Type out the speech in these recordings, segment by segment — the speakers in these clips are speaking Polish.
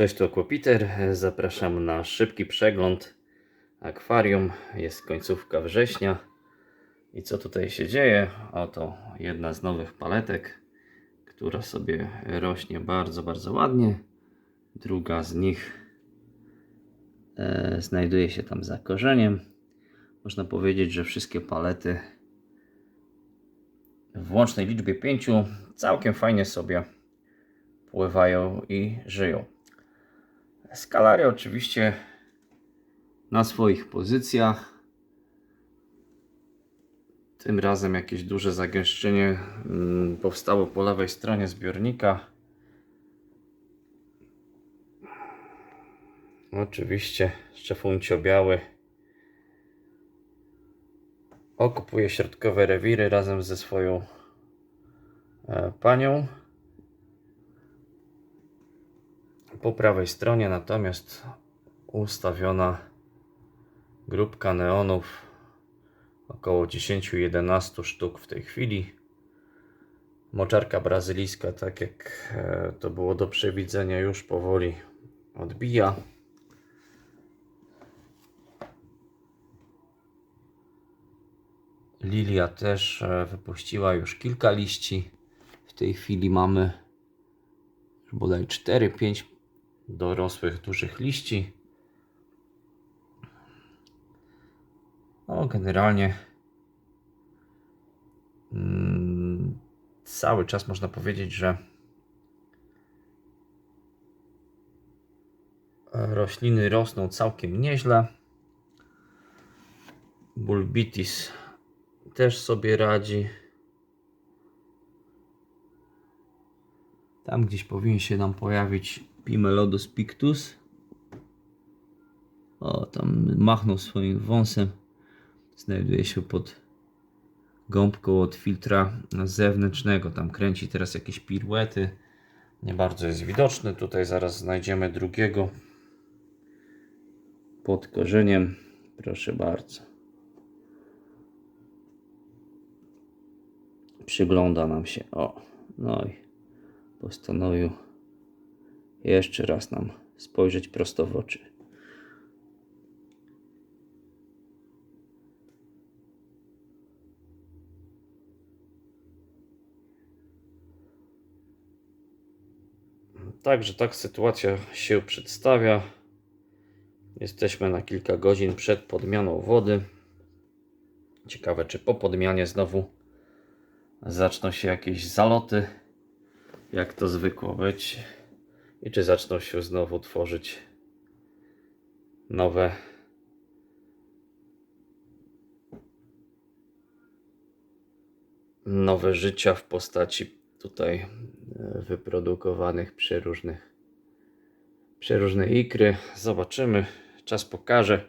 Cześć, to Kłopiter. Zapraszam na szybki przegląd akwarium. Jest końcówka września. I co tutaj się dzieje? Oto jedna z nowych paletek, która sobie rośnie bardzo, bardzo ładnie. Druga z nich e, znajduje się tam za korzeniem. Można powiedzieć, że wszystkie palety w łącznej liczbie pięciu całkiem fajnie sobie pływają i żyją. Skalary oczywiście na swoich pozycjach. Tym razem jakieś duże zagęszczenie mm, powstało po lewej stronie zbiornika. Oczywiście szczefuncio biały okupuje środkowe rewiry razem ze swoją e, panią. Po prawej stronie natomiast ustawiona grupka neonów, około 10-11 sztuk w tej chwili. Moczarka brazylijska, tak jak e, to było do przewidzenia, już powoli odbija. Lilia też e, wypuściła już kilka liści. W tej chwili mamy bodaj 4-5 dorosłych, dużych liści. No, generalnie mm, cały czas można powiedzieć, że rośliny rosną całkiem nieźle. Bulbitis też sobie radzi. Tam gdzieś powinien się nam pojawić Pimelodus pictus. O, tam machnął swoim wąsem. Znajduje się pod gąbką od filtra zewnętrznego. Tam kręci teraz jakieś piruety. Nie bardzo jest widoczny. Tutaj zaraz znajdziemy drugiego pod korzeniem. Proszę bardzo. Przygląda nam się. O, no i postanowił jeszcze raz nam spojrzeć prosto w oczy. Także tak sytuacja się przedstawia. Jesteśmy na kilka godzin przed podmianą wody. Ciekawe, czy po podmianie znowu zaczną się jakieś zaloty, jak to zwykło być, i czy zaczną się znowu tworzyć nowe nowe życia w postaci tutaj e, wyprodukowanych przeróżnych przeróżne ikry. Zobaczymy, czas pokaże.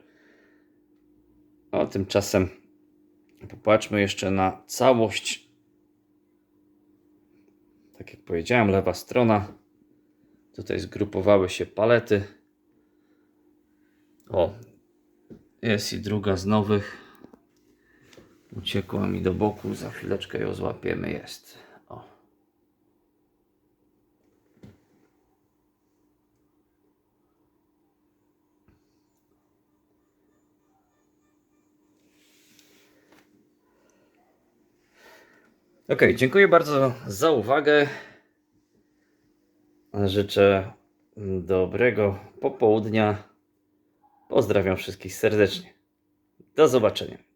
A tymczasem popatrzmy jeszcze na całość. Tak jak powiedziałem, lewa strona. Tutaj zgrupowały się palety. O, jest i druga z nowych. Uciekła mi do boku, za chwileczkę ją złapiemy. Jest. O. Ok, dziękuję bardzo za uwagę. Życzę dobrego popołudnia. Pozdrawiam wszystkich serdecznie. Do zobaczenia.